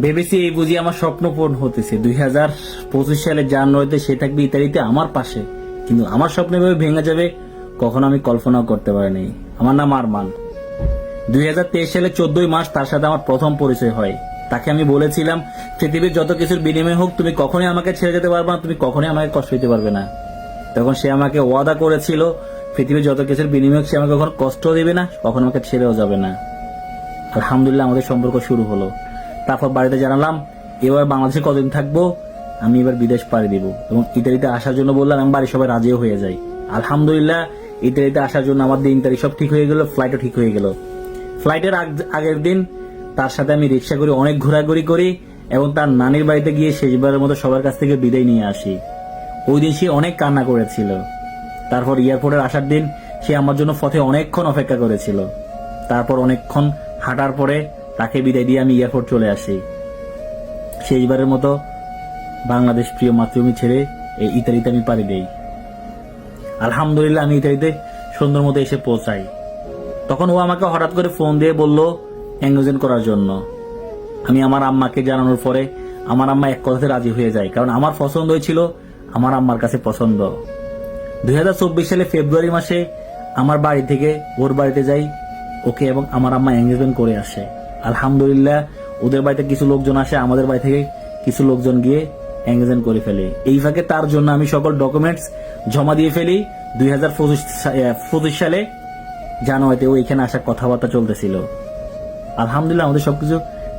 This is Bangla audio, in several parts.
ভেবেছি এই বুঝি আমার স্বপ্ন পূরণ হতেছে। দুই হাজার পঁচিশ সালে জানুয়ারিতে সে থাকবে ইতালিতে, আমার পাশে। কিন্তু আমার স্বপ্ন এভাবে ভেঙে যাবে, কখনো আমি কল্পনাও করতে পারিনি। আমার নাম আরমান। দুই হাজার তেইশ সালে চোদ্দই মাস তার সাথে আমার প্রথম পরিচয় হয়। তাকে আমি বলেছিলাম, পৃথিবীর যত কিছুর বিনিময় হোক, তুমি কখনোই আমাকে ছেড়ে যেতে পারবে না, তুমি কখনোই আমাকে কষ্ট দিতে পারবে না। তখন সে আমাকে ওয়াদা করেছিল, পৃথিবীর যত কিছুর বিনিময় সে আমাকে কখনো কষ্ট দেবে না, কখনো আমাকে ছেড়েও যাবে না। আলহামদুলিল্লাহ আমাদের সম্পর্ক শুরু হলো। তারপর বাড়িতে জানালাম, এবার বাংলাদেশে কতদিন থাকব? আমি এবার বিদেশ পাড়ি দিব। এবং ইতালিতে আসার জন্য বললাম, আমি বাড়ির সবাই রাজিও হয়ে যাই। আলহামদুলিল্লাহ, ইতালিতে আসার জন্য আমার দিন তারিখ সব ঠিক হয়ে গেল ফ্লাইটও ঠিক হয়ে গেল। ফ্লাইটের আগ- আগের দিন তার সাথে আমি রিক্সা করে অনেক ঘোরাঘুরি করি এবং তার নানির বাড়িতে গিয়ে শেষবারের মতো সবার কাছ থেকে বিদায় নিয়ে আসি। ওই দিন সে অনেক কান্না করেছিল। তারপর এয়ারপোর্টের আসার দিন সে আমার জন্য পথে অনেকক্ষণ অপেক্ষা করেছিল। তারপর অনেকক্ষণ হাঁটার পরে তাকে বিদায় দিয়ে আমি এয়ারপোর্ট চলে আসি। শেষবারের মতো বাংলাদেশ প্রিয় মাতৃভূমি ছেড়ে এই ইতালিতে আমি পাড়ি দেই। আলহামদুলিল্লাহ আমি ইতালিতে সুন্দর মতো এসে পৌঁছাই। তখন ও আমাকে হঠাৎ করে ফোন দিয়ে বলল এঙ্গেজমেন্ট করার জন্য। আমি আমার আম্মাকে জানানোর পরে আমার আম্মা এক কথাতে রাজি হয়ে যায়, কারণ আমার পছন্দ হয়েছিল আমার আম্মার কাছে পছন্দ। দু হাজার চব্বিশ সালে ফেব্রুয়ারি মাসে আমার বাড়ি থেকে ওর বাড়িতে যাই, ওকে এবং আমার আম্মা এঙ্গেজমেন্ট করে আসে। আলহামদুলিল্লাহ, ওদের বাড়িতে কিছু লোকজন আসে, আমাদের বাড়ি থেকে কিছু লোকজন গিয়ে এঙ্গেজমেন্ট করে ফেলে। এই ফাঁকে তার জন্য আমি সকল ডকুমেন্টস জমা দিয়ে ফেলি। দুই হাজার পঁচিশ সালে জানুয়ারিতে ও এখানে আসার কথাবার্তা চলতেছিল। আলহামদুলিল্লাহ, আমাদের সবকিছু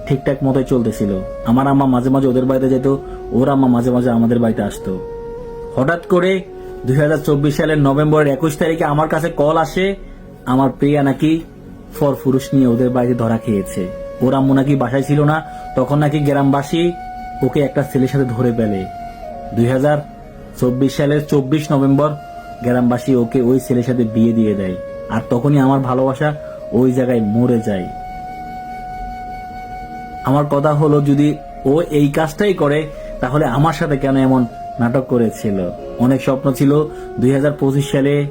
ঠিকঠাক মতোই চলতেছিল। আমার আম্মা মাঝে মাঝে ওদের বাড়িতে যেত, ওর আম্মা মাঝে মাঝে আমাদের বাড়িতে আসতো। হঠাৎ করে দুই হাজার চব্বিশ সালের নভেম্বরের একুশ তারিখে আমার কাছে কল আসে, আমার প্রিয়া নাকি ফর পুরুষ নিয়ে ওদের বাড়িতে ধরা খেয়েছে। ওরা আম্মু নাকি বাসায় ছিল না, তখন নাকি গ্রামবাসী ওকে একটা ছেলের সাথে ধরে ফেলে। দুই সালের চব্বিশ নভেম্বর গ্রামবাসী ওকে ওই ছেলের সাথে বিয়ে দিয়ে দেয়। আর তখনই আমার ভালোবাসা ওই জায়গায় মরে যায়। আমার কথা হলো, যদি ও এই কাজটাই করে, তাহলে আমার সাথে কেন এমন নাটক করেছিল? অনেক স্বপ্ন ছিল, দুই হাজার পঁচিশ সালে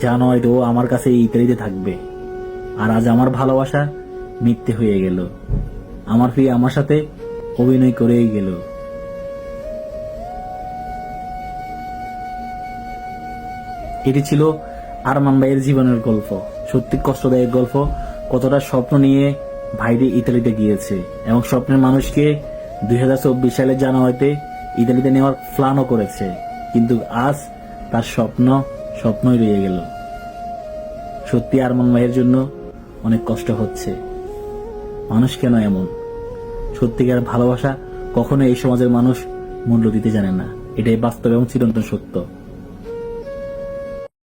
জানুয়ারিতে ও আমার কাছে ইতালিতে থাকবে। আর আজ আমার ভালোবাসা মিথ্যে হয়ে গেল। আমার প্রিয় আমার সাথে অভিনয় করেই গেল। এটি ছিল আরমান ভাইয়ের জীবনের গল্প। সত্যি কষ্টদায়ক গল্প। কতটা স্বপ্ন নিয়ে ভাইরে ইতালিতে গিয়েছে এবং স্বপ্নের মানুষকে দুই হাজার চব্বিশ সালের জানুয়ারিতে ইতালিতে নেওয়ার প্ল্যানও করেছে। কিন্তু আজ তার স্বপ্ন স্বপ্নই রয়ে গেল। সত্যি আরমান ভাইয়ের জন্য অনেক কষ্ট হচ্ছে। মানুষ কেন এমন? সত্যিকার ভালোবাসা কখনো এই সমাজের মানুষ মূল্য দিতে জানে না। এটাই বাস্তব এবং চিরন্তন সত্য।